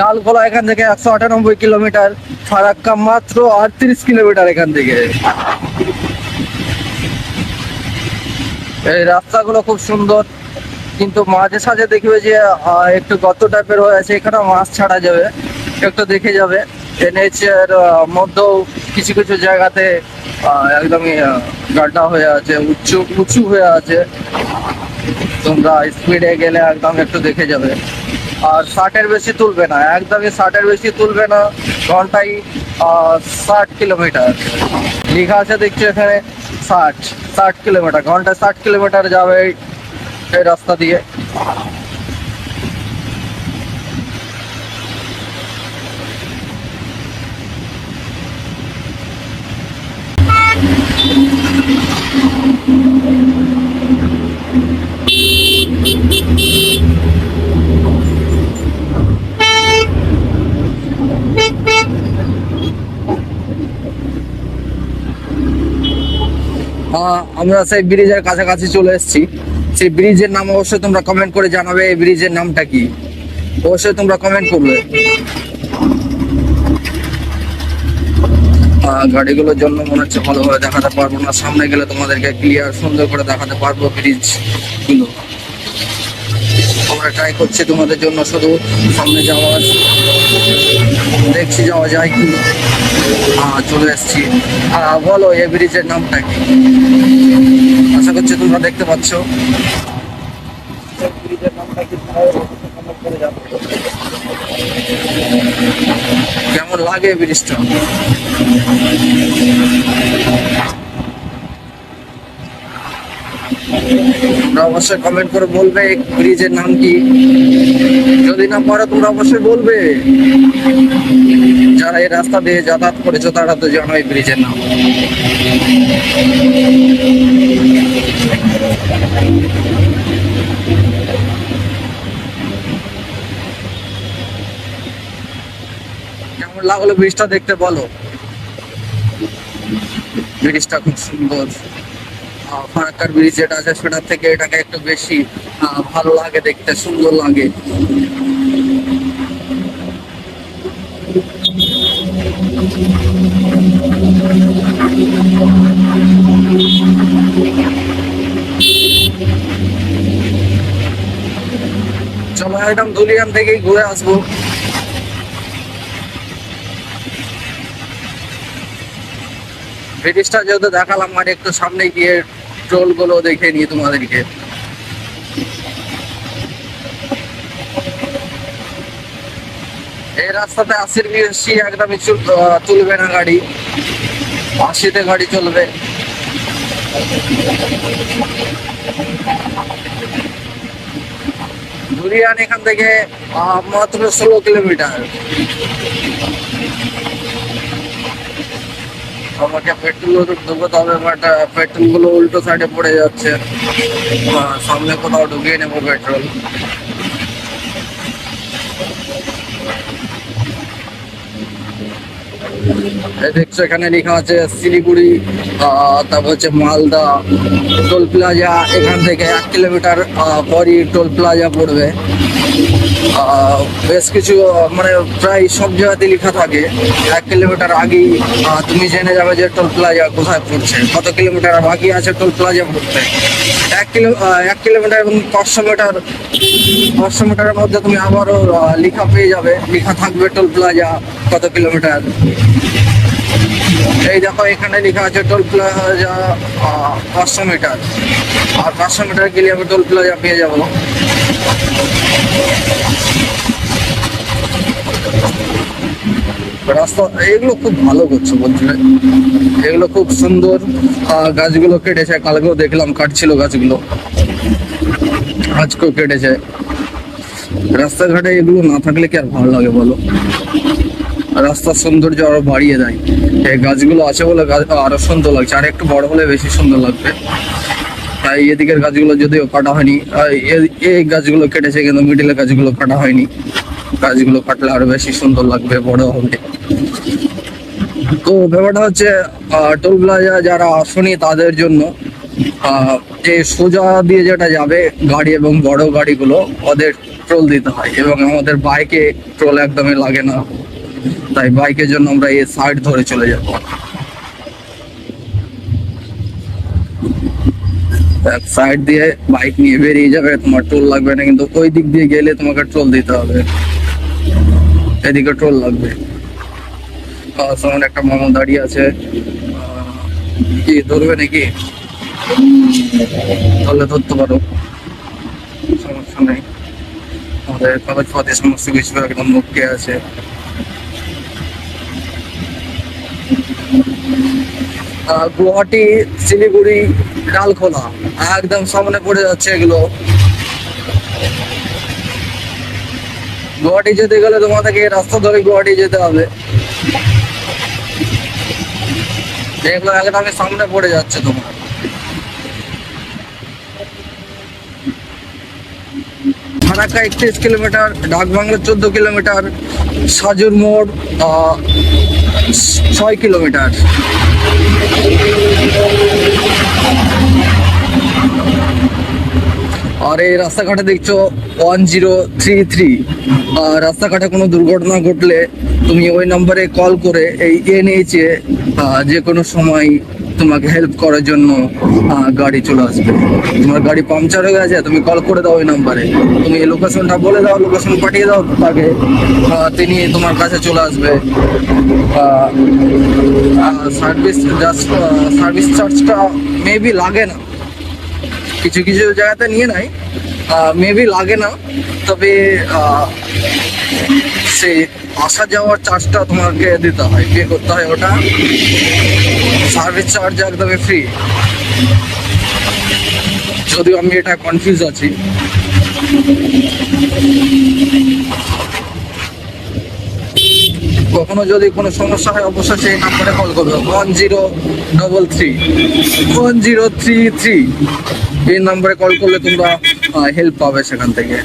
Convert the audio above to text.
ডালখোলা এখান থেকে একশো আটানব্বই কিলোমিটার, ফারাক্কা মাত্র আটত্রিশ কিলোমিটার এখান থেকে। এই রাস্তাগুলো খুব সুন্দর, কিন্তু মাঝে সাঝে দেখবে যে একটু গত টাইপের হয়ে আছে এখানে মাছ ছাড়া যাবে। একটু দেখে যাবে। এনএচের মধ্যেও কিছু কিছু জায়গাতে একদমই গাড্ডা হয়ে আছে, উঁচু উঁচু হয়ে আছে। তোমরা স্পিডে গেলে একদম একটু দেখে যাবে। আর ষাটের বেশি তুলবে না একদমই ষাটের বেশি তুলবে না ঘন্টায় ষাট কিলোমিটার। লেখা আছে দেখছি এখানে ষাট ষাট কিলোমিটার ঘন্টায় ষাট কিলোমিটার যাবে এই- রাস্তা দিয়ে। আহ, আমরা সেই ব্রিজের কাছাকাছি চলে এসেছি। সেই ব্রিজের নাম অবশ্যই তোমরা কমেন্ট করে জানাবে, এই ব্রিজের নামটা কি? অবশ্যই তোমরা কমেন্ট করবে। গাড়িগুলোর জন্য মনে হচ্ছে ভালোভাবে দেখাতে পারব না। সামনে গেলে তোমাদেরকে ক্লিয়ার সুন্দর করে দেখাতে পারব ব্রিজগুলো আমরা ট্রাই করছি তোমাদের জন্য শুধু সামনে যাওয়ার দেখছি যাওয়া যায় কি চলে এসছি বলো, এই ব্রিজের নামটা কি? আশা করছি তোমরা দেখতে পাচ্ছ। কেমন লাগে ব্রিজটা তোমরা অবশ্যই কমেন্ট করে বলবে, ব্রিজের নাম কি? যদি না পারো, তোমরা অবশ্যই বলবে। যারা এই রাস্তা দিয়ে যাতায়াত করেছ, তারা তো জানো এই ব্রিজের নাম। লাগল ব্রিজটা দেখতে বলো? ব্রিজটা খুব সুন্দর। ফারাক্কার ব্রিজ যেটা আছে, সেটার থেকে এটাকে একটু বেশি ভালো লাগে দেখতে, সুন্দর লাগে। চলো একদম ধুলিয়ান থেকেই ঘুরে আসব। ব্রিটিশটা যেহেতু দেখালাম মানে একটু সামনে গিয়ে ট্রোলগুলো দেখে নিয়ে তোমাদেরকে। এই রাস্তাতে আশির বেশি একদমই চুল- আহ, তুলবে না গাড়ি। আশিতে গাড়ি চলবে। ধুলিয়ান এখান থেকে মাত্র ষোলো কিলোমিটার। আমাকে পেট্রোল ঢুকতে হবে বাট পেট্রোলগুলো উল্টো সাইডে পড়ে যাচ্ছে। সামনে কোথাও ঢুকিয়ে নেব পেট্রোল দেখছ, এখানে লেখা আছে শিলিগুড়ি তারপর হচ্ছে মালদা, টোল প্লাজা, এখান থেকে এক কিলোমিটার পরই টোল প্লাজা পড়বে। বেশ কিছু মানে প্রায় সব জায়গাতে লেখা থাকে। এক কিলোমিটার আগেই তুমি জেনে যাবে যে টোল প্লাজা কোথায় পড়ছে, কত কিলোমিটার বাকি আছে টোল প্লাজা পড়তে। এক কিলো এক কিলোমিটার এবং পাঁচশো মিটার পাঁচশো মিটারের মধ্যে তুমি আবারও লেখা পেয়ে যাবে। লেখা থাকবে টোল প্লাজা, কত কিলোমিটার? এই দেখো, এখানে লেখা আছে টোল প্লাজা পাঁচশো মিটার। আর পাঁচশো মিটার গেলে আমি টোল প্লাজা পেয়ে যাব। রাস্তা, এগুলো খুব ভালো করছে বলছে এগুলো খুব সুন্দর। গাছগুলো কেটেছে, কালকেও দেখলাম, কাটছিল গাছগুলো। আজকেও কেটেছে। রাস্তাঘাটে এগুলো না থাকলে কি আর ভালো লাগে বলো? রাস্তার সৌন্দর্য আরও বাড়িয়ে দেয়। এই গাছগুলো আছে বলে গাছ আরও সুন্দর লাগছে। আর একটু বড় হলে বেশি সুন্দর লাগবে। তাই এদিকের গাছগুলো যদিও কাটা হয়নি এই গাছগুলো কেটেছে কিন্তু মিডিলের গাছগুলো কাটা হয়নি। গাছগুলো কাটলে আরও বেশি সুন্দর লাগবে, বড় হবে। তো ব্যাপারটা হচ্ছে টোল প্লাজা যারা আসনি তাদের জন্য যে সোজা দিয়ে যেটা যাবে গাড়ি এবং বড় গাড়িগুলো, ওদের টোল দিতে হয় এবং আমাদের বাইকে টোল একদমই লাগে না। তাই বাইকের জন্য আমরা এই সাইড ধরে চলে যাব। সাইড দিয়ে বাইক নিয়ে বেরিয়ে যাবে, তোমার টোল লাগবে না, কিন্তু ওই দিক দিয়ে গেলে তোমাকে টোল দিতে হবে। এদিকে টোল লাগবে। সামনে একটা মামা দাঁড়িয়ে আছে। কি, ধরবে নাকি? ধরলে ধরতে পারো। সমস্যা নেই। আমাদের কাগজপাতি সমস্ত কিছু একদম মুখে আছে? গুয়াহাটি, শিলিগুড়ি, ডালখোলা একদম সামনে পড়ে যাচ্ছে এগুলো। গুয়াহাটি যেতে গেলে তোমাদেরকে রাস্তা ধরে গুয়াহাটি যেতে হবে। এগুলো একদম সামনে পড়ে যাচ্ছে তোমার। ফারাক্কা একত্রিশ কিলোমিটার ডাকবাংলা চোদ্দ কিলোমিটার, সাজুর মোড় ছয় কিলোমিটার। আর এই রাস্তাঘাটে দেখছ ওয়ান জিরো থ্রি থ্রি। রাস্তাঘাটে কোনো দুর্ঘটনা ঘটলে তুমি ওই নম্বরে কল করে এই এনএইচে যে কোনো সময় তোমাকে হেল্প করার জন্য গাড়ি চলে আসবে। তোমার গাড়ি পাংচার হয়ে গেছে, তুমি কল করে দাও ওই নাম্বারে তুমি এই লোকেশনটা বলে দাও লোকেশন পাঠিয়ে দাও তাকে। তিনি তোমার কাছে চলে আসবে। সার্ভিস জাস্ট সার্ভিস চার্জটা মেবি লাগে না। কিছু কিছু জায়গাতে নিয়ে নেয়। মেবি লাগে না। তবে সেই আসা যাওয়ার চার্জটা তোমাকে দিতে হয়। পে করতে হয় ওটা? সার্ভিস চার্জ একদমই ফ্রি যদিও আমি এটা কনফিউজ আছি। কখনো যদি কোনো সমস্যা হয়, অবশ্যই সেই নাম্বারে কল করবে। One zero double three one zero three three এই নাম্বারে কল করলে তোমরা হেল্প পাবে সেখান থেকে।